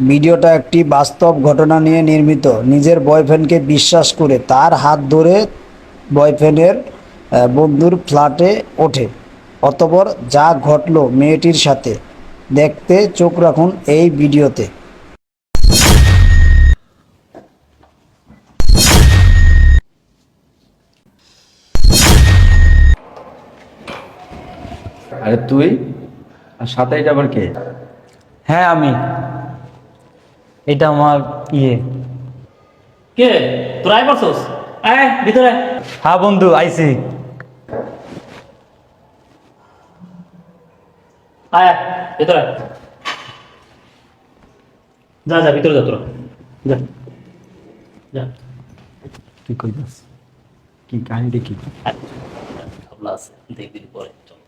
ভিডিওটা একটি বাস্তব ঘটনা নিয়ে নির্মিত। নিজের বয়ফ্রেন্ডকে বিশ্বাস করে তার হাত ধরে বয়ফ্রেন্ডের বন্ধুর ফ্ল্যাটে ওঠে। অতপর যা ঘটলো মেয়েটির সাথে। দেখতে চোখ রাখুন এই ভিডিওতে। আরে তুই? আর সাথে এটা আবার কে? হ্যাঁ আমি। এটা আমার ইয়ে। কে? তোরা আয় পারছস? আয় ভিতরে। হ্যাঁ বন্ধু আইসি আয় ভিতরে যা যা ভিতরে যা তোরা। যা। যা। তুই কি কাহিনীটা কি? আয়। ভাবলা আছে দেখবি পরে চল।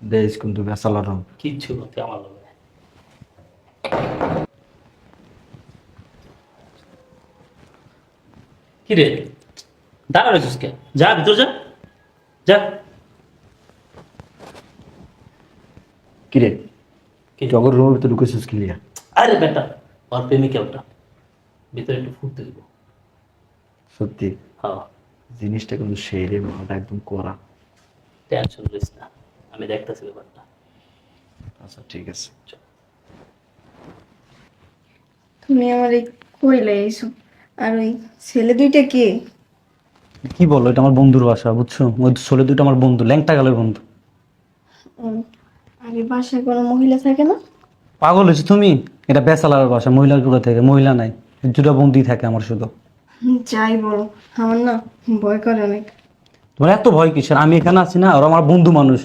দেশ কিন্তু বেসালার কিচ্ছু করতে আমার লগে নাই। কি রে দাঁড়া রয়েছিস কে যা ভিতর যা। যা। কিরে? কি? টগর রুমের ভিতরে ঢুকেছিস কি লিয়া আরে বেটা ওর প্রেমিকা ওটা। ভিতরে একটু ফুটতে দিব। সত্যি? হ্যাঁ। জিনিসটা কিন্তু সেই রে একদম করা টেনশন করিস না। আমি দেখতেছি ব্যাপারটা। আচ্ছা ঠিক আছে। তুমি আমার এই কইলে এইসব আর ওই ছেলে দুইটা কে? কি বলো এটা আমার বন্ধুর বাসা বুঝছ? ওই ছোলে দুটো আমার বন্ধু ল্যাংটা গেলের বন্ধু। আর বাসায় কোনো মহিলা থাকে না? পাগল হয়েছে তুমি? এটা বেসালার বাসা মহিলারগুলো থেকে মহিলা নাই। দুটো বন্ধুই থাকে আমার শুধু। যাই বলো আমার না ভয় করে অনেক। তোমার এত ভয় কিসের? আমি এখানে আছি না ওরা আমার বন্ধু মানুষ।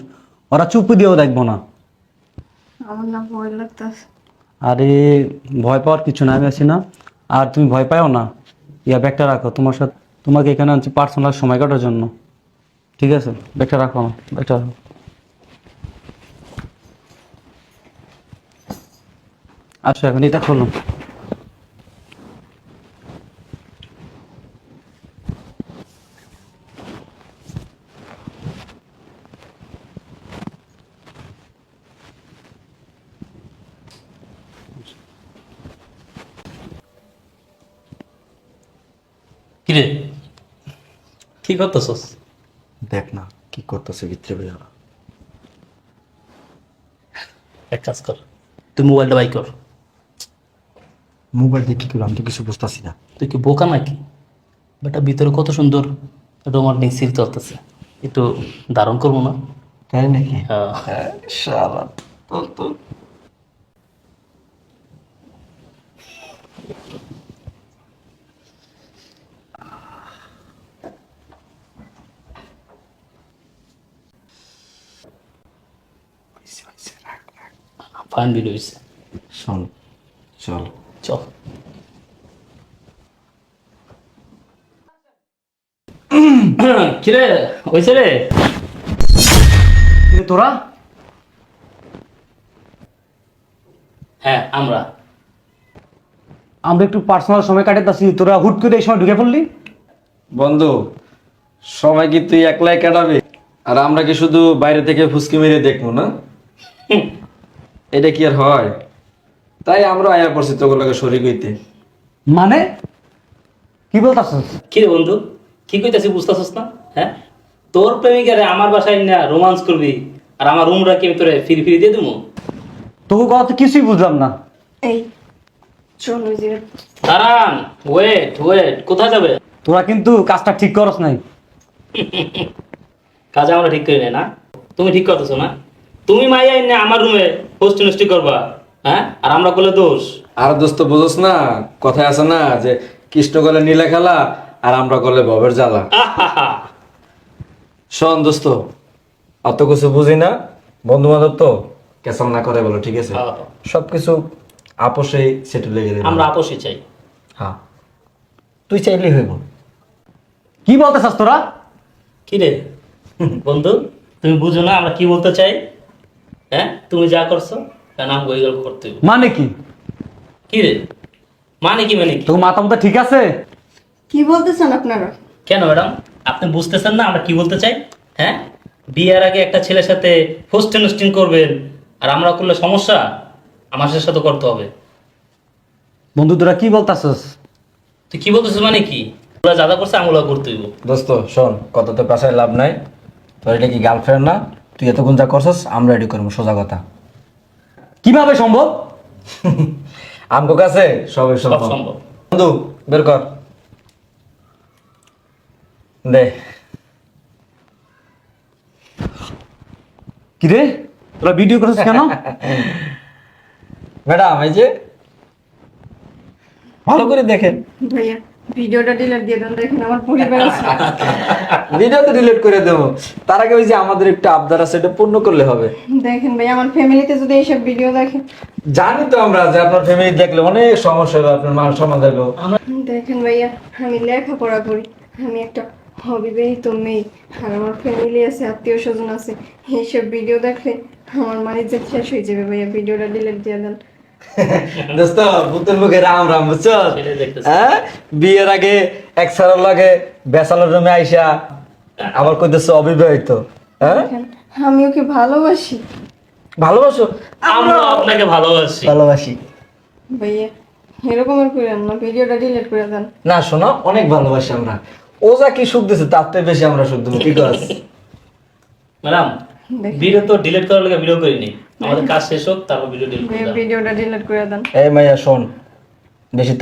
ওরা চুপ দিয়েও দেখব না। আমার না ভয় লাগতেছে। আরে ভয় পাওয়ার কিছু না আমি আছি না। আর তুমি ভয় পাও না। ইয়া, ব্যাগটা রাখো। তোমার সাথে তোমাকে এখানে আনছি পার্সোনাল সময় কাটার জন্য। ঠিক আছে? ব্যাগটা রাখো আমার। ব্যাগটা রাখো। আচ্ছা এখন, এটা খোলো। কি রে কি করতেছস? দেখ না কি করতেছে ভিতরে বেলা এক কাজ কর তুই মোবাইলটা বাই কর। মোবাইল দিয়ে কি করলাম তো কিছু বুঝতেছি না। তুই কি বোকা নাকি? বেটা ভিতরে কত সুন্দর রোমান্টিক সিল চলতেছে। একটু ধারণ করব না? তাই নাকি? হ্যাঁ। সারা তো ফাইন বিল হয়েছে শোন চল। চল। কিরে হয়েছে রে? তোরা? হ্যাঁ আমরা। আমরা একটু পার্সোনাল সময় কাটাতেছি তোরা হুট করে এই সময় ঢুকে পড়লি? বন্ধু সময় কি তুই একলাই কাটাবে? আর আমরা কি শুধু বাইরে থেকে ফুসকি মেরে দেখব না? এটা কি আর হয়? তাই আমরা আয়া পড়ছি তোগুলোকে শরীর হইতে মানে? কি বলতাছিস? কি রে বন্ধু? কি কইতাছি বুঝতেছস না? হ্যাঁ? তোর প্রেমিকারে আমার বাসায় না রোমান্স করবি আর আমার রুমরা কি আমি তোরে ফিরি ফিরি দিয়ে দেবো তোকে কথা তো কিছুই বুঝলাম না। এই চলো যে দাঁড়ান ওয়েট ওয়েট কোথায় যাবে? তোরা কিন্তু কাজটা ঠিক করস নাই। কাজ আমরা ঠিক করি নাই না? তুমি ঠিক করতেছো না? তুমি মাইয়াই না আমার রুমে হোস্ট নষ্টি করবা হ্যাঁ? আর আমরা করলে দোষ। আর দোস্ত বুঝোস না কথায় আছে না যে কৃষ্ণ গলে নীলা খেলা আর আমরা করলে ভবের জ্বালা। আহাহা। শোন দোস্ত অত কিছু বুঝি না। বন্ধু বান্ধব তো কেসাল না করে বলো ঠিক আছে? হ্যাঁ। সবকিছু আপোষেই সেটে লেগে দেবে আমরা আপোষে চাই। হ্যাঁ। তুই চাইলেই হইব। কি বলতেছাস তোরা? কি রে? বন্ধু তুমি বুঝো না আমরা কি বলতে চাই? হ্যাঁ? তুমি যা করছ কেন আমাকে ওই গল্প করতে মানে কি? কি রে? মানে কি মানে কি? তোর মাথা মতো ঠিক আছে? কি বলতেছেন আপনারা? কেন ম্যাডাম? আপনি বুঝতেছেন না আমরা কি বলতে চাই? হ্যাঁ? বিয়ের আগে একটা ছেলের সাথে হোস্টেন হোস্টিং করবেন আর আমরা করলে সমস্যা? আমার সাথে করতে হবে। বন্ধু তোরা কি বলতাছস? তুই কি বলতেছিস মানে কি? ওরা যা যা করছে আমলা করতে হইব। দোস্ত শোন কত তো পেশায় লাভ নাই। তোর এটা কি গার্লফ্রেন্ড না? তুই এতক্ষণ যা করছস আমরা রেডি করব সোজা কথা। কীভাবে সম্ভব? আমগো কাছে সবই সব সম্ভব। সম্ভব। বন্ধু বের কর। দে। কিরে? তোরা ভিডিও করছিস কেন? ম্যাডাম এই যে। ভালো করে দেখেন। ভাইয়া। ভিডিওটা ডিলিট দিয়ে দেন দেখেন আমার পরিবার আছে। ভিডিও তো ডিলিট করে দেবো। তার আগে ওই যে আমাদের একটা আবদার আছে এটা পূর্ণ করলে হবে। দেখেন ভাই আমার ফ্যামিলিতে যদি এইসব ভিডিও দেখে জানি তো আমরা যে আপনার ফ্যামিলি দেখলে অনেক সমস্যা হবে আপনার মান সম্মান দেখল। দেখেন ভাইয়া আমি লেখাপড়া করি আমি একটা অবিবাহিত মেয়ে আর আমার ফ্যামিলি আছে আত্মীয় স্বজন আছে। এইসব ভিডিও দেখলে আমার মানিজ্য শেষ হয়ে যাবে ভাইয়া ভিডিওটা ডিলিট দিয়ে দেন। দোস্ত পুতুল মুখে রাম রাম বুঝছ? সেটাই দেখতেছি। হ্যাঁ? বিয়ের আগে এক সালের লাগে বেসালের রুমে আইসা আবার কইতেছে অবিবাহিত হ্যাঁ? আমি ওকে ভালোবাসি? ভালোবাসো? আমরা আপনাকে ভালোবাসি। ভালোবাসি। ভাইয়া এরকমের করেন না ভিডিওটা ডিলিট করে দেন। না শোনো অনেক ভালোবাসি আমরা। ও যা কি সুখ দিছে তার থেকে বেশি আমরা সুখ দেবো কি কস? ম্যাডাম ভিডিও তো ডিলিট করার লাগে ভিডিও করিনি। আমাদের কাজ শেষ হোক তারপর ভিডিও ডিলিট ভিডিওটা ডিলিট করে দেন। এই মাইয়া শোন বেশি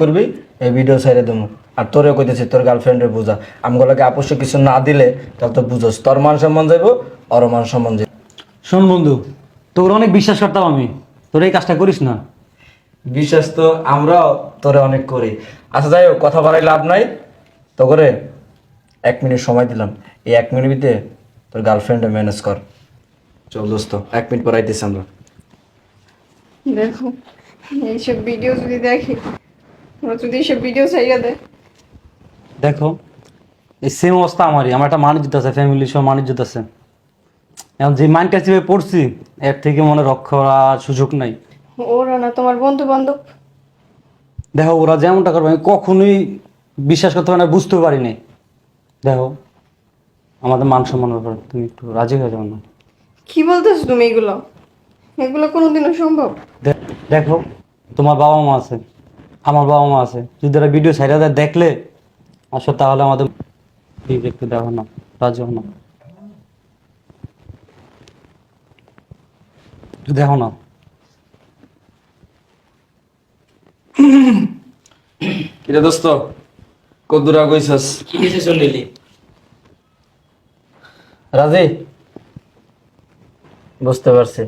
করবি এই ভিডিও ছেড়ে দেবো। আর তোরে কইতেছি তোর গার্লফ্রেন্ডের বুঝা। আমগুলোকে আপস্য কিছু না দিলে তাহলে তো বুঝোস। তোর মান সম্মান যাইব মান সম্মান যাইব। শোন বন্ধু তোর অনেক বিশ্বাস করতাম আমি। তোর এই কাজটা করিস না। বিশ্বাস তো আমরাও তোরে অনেক করি। আচ্ছা যাই হোক কথা বাড়াই লাভ নাই। তো করে এক মিনিট সময় দিলাম। এই এক মিনিট ভিতরে তোর গার্লফ্রেন্ডে ম্যানেজ কর। চল দোস্ত এক মিনিট পর আইতেছি আমরা। দেখো এইসব ভিডিও যদি দেখে ওরা যদি এইসব ভিডিও ছাইয়া দেয়। দেখো এই সেম অবস্থা আমারই। আমার একটা মানিজ্য আছে ফ্যামিলি সহ মানিজ্য আছে। এখন যে মাইন্ড কাছে পড়ছি এর থেকে মনে রক্ষা করার সুযোগ নাই। ওরা না তোমার বন্ধু বান্ধব দেখো ওরা যেমনটা করবে আমি কখনোই বিশ্বাস করতে পারি না বুঝতেও পারি নাই। দেখো আমাদের মান সম্মানের ব্যাপার তুমি একটু রাজি হয়ে যাও না। কি বলতেছো তুমি এগুলো? এগুলো কোনোদিনও সম্ভব? দেখো তোমার বাবা মা আছে আমার বাবা মা আছে। যদি ওরা ভিডিও সাইডে দেয় দেখলে আসো তাহলে আমাদের প্লিজ একটু দেখো না রাজি হও না। দেখো না। কিরে দোস্ত? কদ্দুরা কইছস কি ডিসিশন রাজি? বুঝতে পারছি।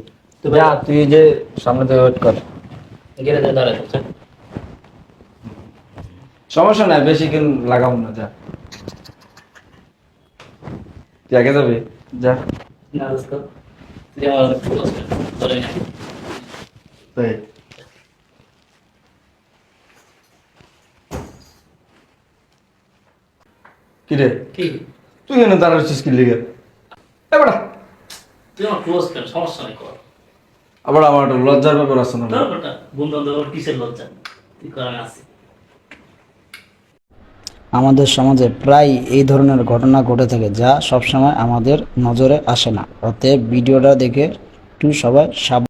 যা তুই যে সামনে থেকে ওয়েট কর। গেলে যা দাঁড়ায় সমস্যা নাই বেশি কিন লাগাম না যা। তুই আগে যাবি? যা। না দোস্ত। তুই আমার অনেক close friend, ধরে নে। তাই। কিরে কি? তুই কেন দাঁড়াচ্ছিস কি লিগে? এবার তুই আমার ক্লোজ ফ্রেন্ড সমস্যা নেই কর আবার আমার একটা লজ্জার ব্যাপার আছে না? তোর বন্ধু বান্ধব কিসের লজ্জা? তুই কর আমি আছি? আমাদের সমাজে প্রায় এই ধরনের ঘটনা ঘটে থাকে যা সবসময় আমাদের নজরে আসে না। অতএব ভিডিওটা দেখে একটু সবাই সাব